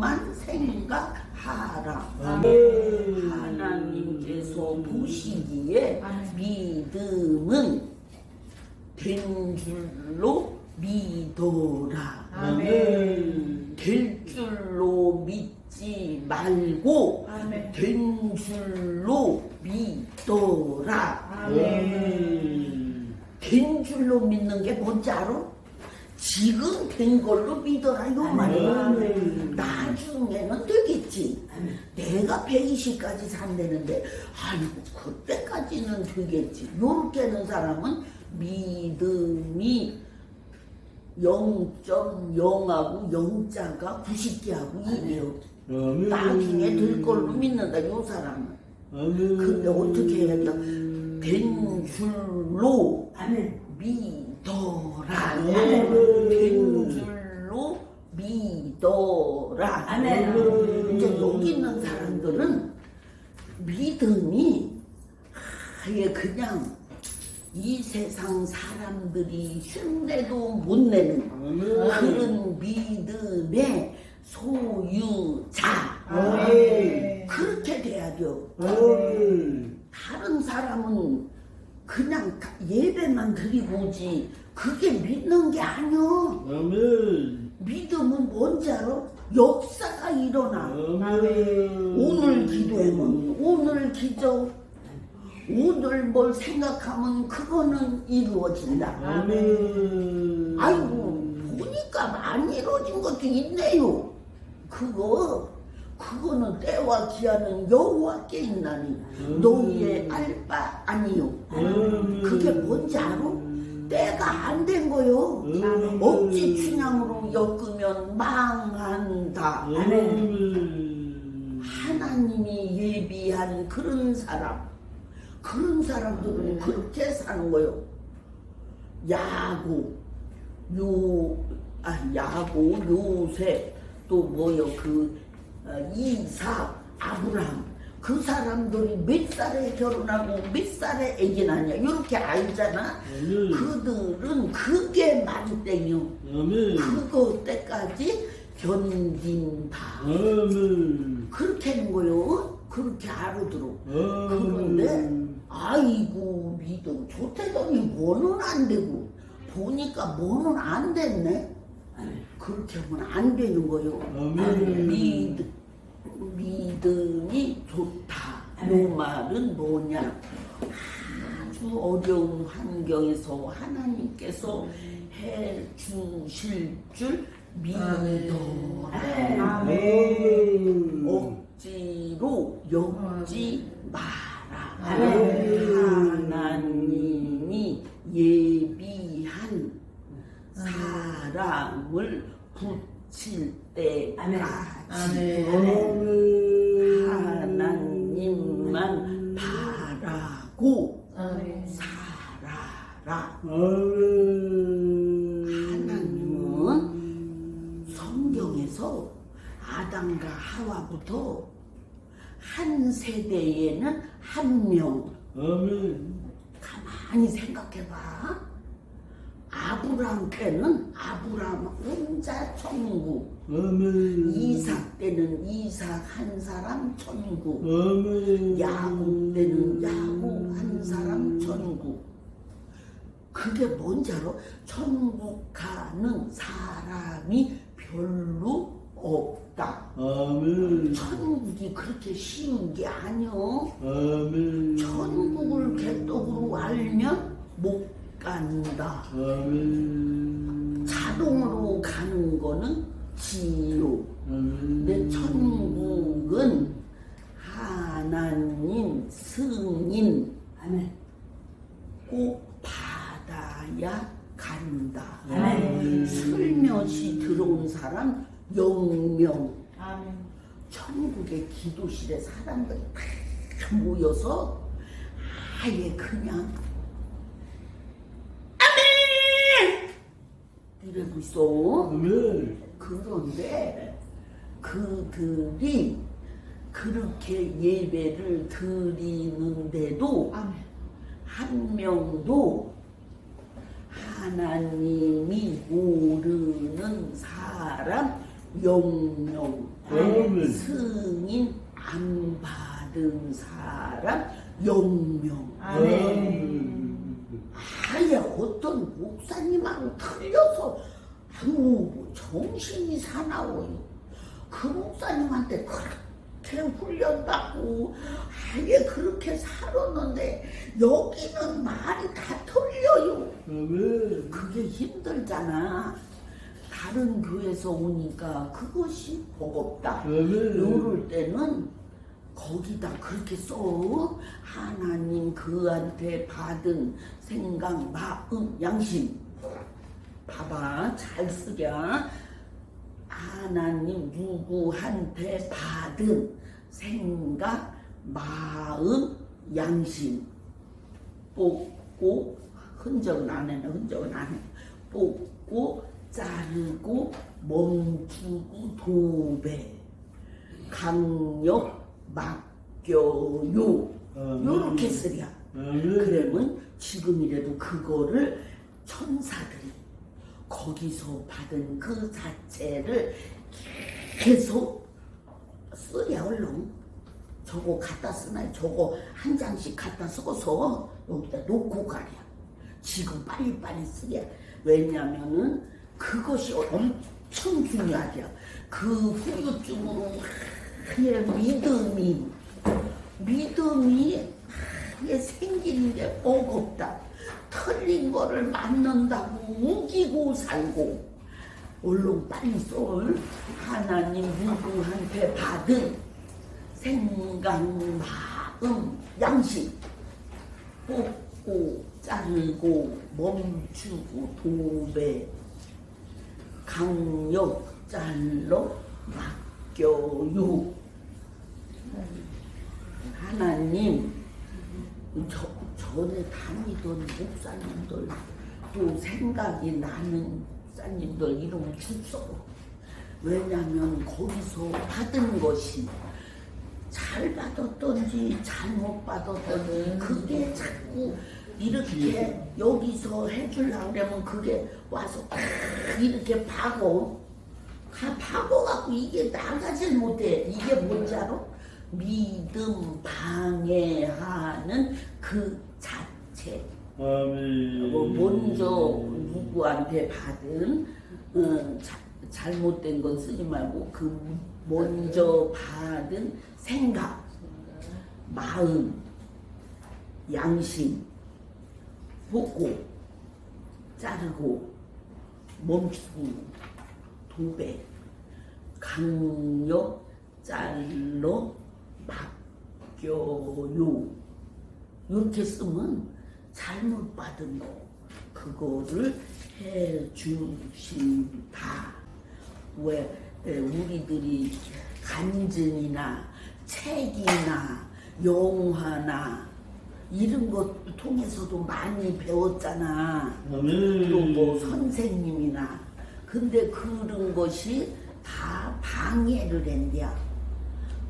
것만 생각하라. 아멘. 하나님께서 보시기에. 믿음은 된 줄로 믿어라. 아멘. 될 줄로 믿지 말고 아멘. 된 줄로 믿어라. 아멘. 된 줄로 믿는 게 뭔지 알아? 지금 된 걸로 믿어라 요 말이야. 나중에는 되겠지. 내가 120까지 산다는데 아이고 그때까지는 되겠지. 요렇게 하는 사람은 믿음이 0.0하고 0자가 90개하고 2이요. 아멘. 나중에 될 걸로 믿는다 요 사람은. 근데 어떻게 해야 돼? 된 줄로 아멘. 믿어라. 아멘. 된 줄로 믿어라. 아멘. 이제 여기 있는 사람들은 믿음이 아예 그냥 이 세상 사람들이 흉내도 못 내는. 그런 믿음의 소유자. 아멘. 그렇게 돼야 돼요. 아멘. 다른 사람은 그냥 예배만 드리고 오지 그게 믿는 게 아니야 아멘. 믿음은 뭔지 알아? 역사가 일어나 아멘. 오늘 기도하면 오늘 기도 오늘 뭘 생각하면 그거는 이루어진다 아멘. 아이고 보니까 많이 이루어진 것도 있네요 그거 그거는 때와 기한은 여호와께 있나니 너희의 알바 아니요. 그게 뭔지 알아? 때가 안 된 거요. 아멘. 억지 춘향으로 엮으면 망한다. 아멘. 하나님이 예비한 그런 사람, 그런 사람들은 그렇게 사는 거요. 야고, 요, 아, 야고, 요새, 또 뭐요, 그, 어, 이사, 아브라함. 그 사람들이 몇 살에 결혼하고 몇 살에 애기 낳냐. 이렇게 알잖아. 아멘. 그들은 그게 만땡이요. 아멘. 그거 때까지 견딘다. 아멘. 그렇게 하는 거요. 그렇게 알아들어. 그런데 아이고 믿음 좋대더니 뭐는 안 되고 보니까 뭐는 안 됐네. 그렇게 하면 안 되는 거요. 아멘. 믿, 믿음이 좋다. 요 말은 뭐냐? 아주 어려운 환경에서 하나님께서 해 주실 줄 믿어라. 아멘. 억지로 엮지 마라. 아멘. 하나님이 예비한 사람을 붙일 때까지 살아라. 하나님은 성경에서 아담과 하와부터 한 세대에는 한명 아멘. 가만히 생각해봐. 아브라함 때는 아브라함 혼자 천국, 아멘. 이삭 때는 이삭 한 사람 천국. 야곱 때는 야곱 한 사람 천국. 그게 뭔지 알아? 천국 가는 사람이 별로 없다. 아멘. 천국이 그렇게 쉬운 게 아니여. 아멘. 천국을 개떡으로 알면 못 간다. 아멘. 자동으로 가는 거는 아멘. 근데 천국은 하나님 승인 아멘. 꼭 받아야 간다. 아멘. 슬며시 들어온 사람 영명. 아멘. 천국의 기도실에 사람들이 다 모여서 아예 그냥 아멘 이러고 있어. 아멘. 그런데 그들이 그렇게 예배를 드리는데도 아멘. 한 명도 하나님이 모르는 사람 아멘. 승인 안 받은 사람 아멘. 아예 어떤 목사님하고 틀려서 뭐 정신이 사나워요 그 목사님한테 그렇게 훈련받고 아예 그렇게 살았는데 여기는 말이 다 틀려요 아멘. 그게 힘들잖아 다른 교회에서 오니까 그것이 버겁다 아멘. 이럴 때는 거기다 그렇게 써 하나님 그한테 받은 생각 마음 양심 봐봐 잘 쓰랴 하나님 누구한테 받은 생각 마음 양심 뽑고 흔적은 안 해요 흔적은 안 해. 뽑고 자르고 멈추고 도배 강력 맡겨요 아멘. 요렇게 쓰랴 아멘. 그러면 지금이라도 그거를 천사들이 거기서 받은 그 자체를 계속 쓰랴 얼른 저거 갖다 쓰나 저거 한 장씩 갖다 써서 여기다 놓고 가랴. 지금 빨리빨리 쓰랴. 왜냐면은 그것이 엄청 중요하랴. 그 후유증으로 그의 믿음이 믿음이 이게 생기는 게 버겁다. 틀린 거를 맞는다고 우기고 살고. 얼른 빨리 쏠. 하나님 누구한테 받은 생각, 마음, 양심. 뽑고 자르고 멈추고 도배. 강력 잘로 맡겨요. 하나님 저, 전에 다니던 목사님들 또 생각이 나는 목사님들 이름 주소 왜냐면 거기서 받은 것이 잘 받았던지 잘못 받았던지 그게 자꾸 이렇게 여기서 해주려고 그러면 그게 와서 딱 이렇게 박어. 다 박어갖고 이게 나가질 못해. 이게 뭔지 알아? 믿음 방해하는 그 자체 아멘. 뭐 먼저 누구한테 받은 어, 자, 잘못된 건 쓰지 말고 그 먼저 받은 생각, 마음, 양심, 보고, 자르고, 멈추고, 도배, 강력, 잘로, 맡겨요. 이렇게 쓰면 잘못 받은 거 그거를 해 주신다. 왜 에, 우리들이 간증이나 책이나 영화나 이런 것 통해서도 많이 배웠잖아. 아멘. 또뭐 선생님이나 근데 그런 것이 다 방해를 한대야.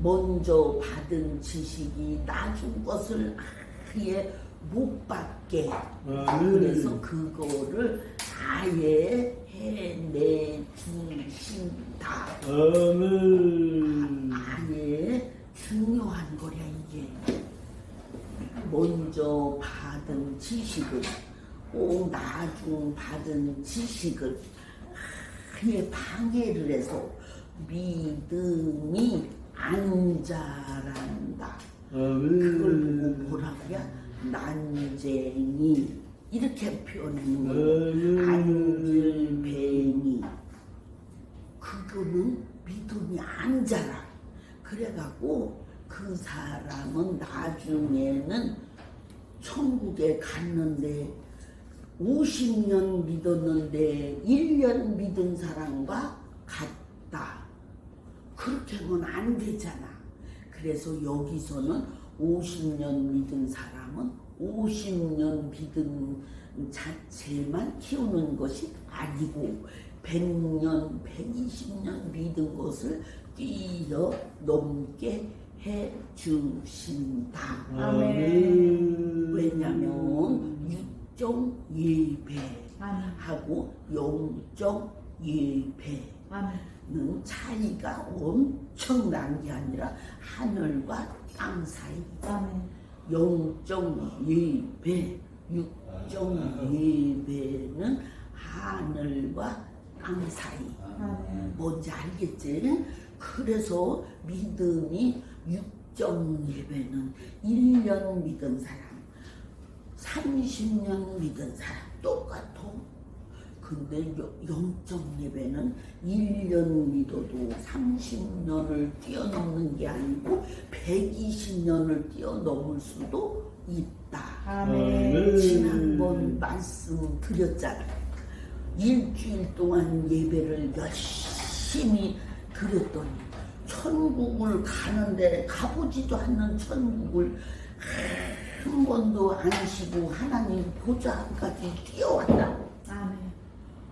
먼저 받은 지식이 나중 것을 아예 못 받게. 아멘. 그래서 그거를 아예 해내 주신다. 아멘. 아예 중요한 거야 이게. 먼저 받은 지식을 꼭 나중 받은 지식을 아예 방해를 해서 믿음이 안 자란다. 그걸 아멘. 보고 뭐라고야? 난쟁이 이렇게 표현하는 거예요. 안질뱅이 그거는 믿음이 안 자라. 그래갖고 그 사람은 나중에는 천국에 갔는데 50년 믿었는데 1년 믿은 사람과. 그렇게 하면 안 되잖아. 그래서 여기서는 50년 믿은 사람은 50년 믿음 자체만 키우는 것이 아니고 100년, 120년 믿은 것을 뛰어 넘게 해 주신다. 아멘. 왜냐면 육정 예배하고 아멘. 예배 는 차이가 엄청난 게 아니라 하늘과 땅 사이 아멘. 0.2배, 6.2배는 하늘과 땅 사이. 아멘. 뭔지 알겠지? 그래서 믿음이 6.1배는 1년 믿은 사람, 30년 믿은 사람 똑같아. 근데 0.2배는 1년 믿어도 30년을 뛰어넘는 게 아니고 120년을 뛰어넘을 수도 있다. 아멘. 지난번 말씀 드렸잖아. 일주일 동안 예배를 열심히 드렸더니 천국을 가는데 가보지도 않는 천국을 한 번도 안 쉬고 하나님 보좌까지 뛰어왔다. 아멘.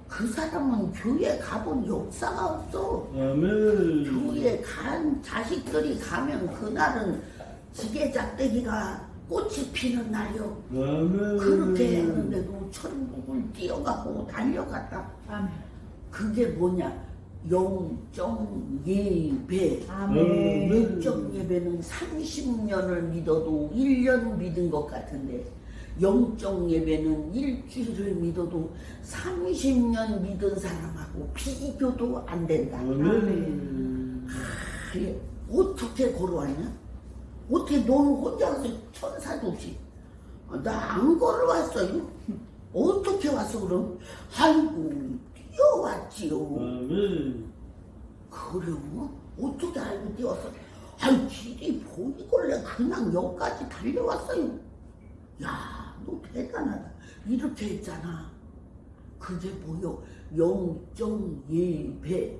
그 사람은 교회 가본 역사가 없어. 아멘. 교회 간 자식들이 가면 그날은 지게 작대기가 꽃이 피는 날이요. 아멘. 그렇게 했는데도 천국을 뛰어가고 달려갔다. 아멘. 그게 뭐냐? 0.예배. 아멘. 0.예배는 30년을 믿어도 1년 믿은 것 같은데 0.예배는 일주일을 믿어도 30년 믿은 사람하고 비교도 안 된다. 아멘. 그래, 어떻게 걸어왔냐? 어떻게 너는 혼자 와서 천사도시? 나안 걸어왔어요. 어떻게 왔어 그럼? 아이고 뛰어왔지요. 그래요? 어떻게 알고 뛰었어? 아이 길이 보이걸래 그냥 여기까지 달려왔어요. 야, 너 대단하다. 이렇게 했잖아. 그게 뭐요? 0.1배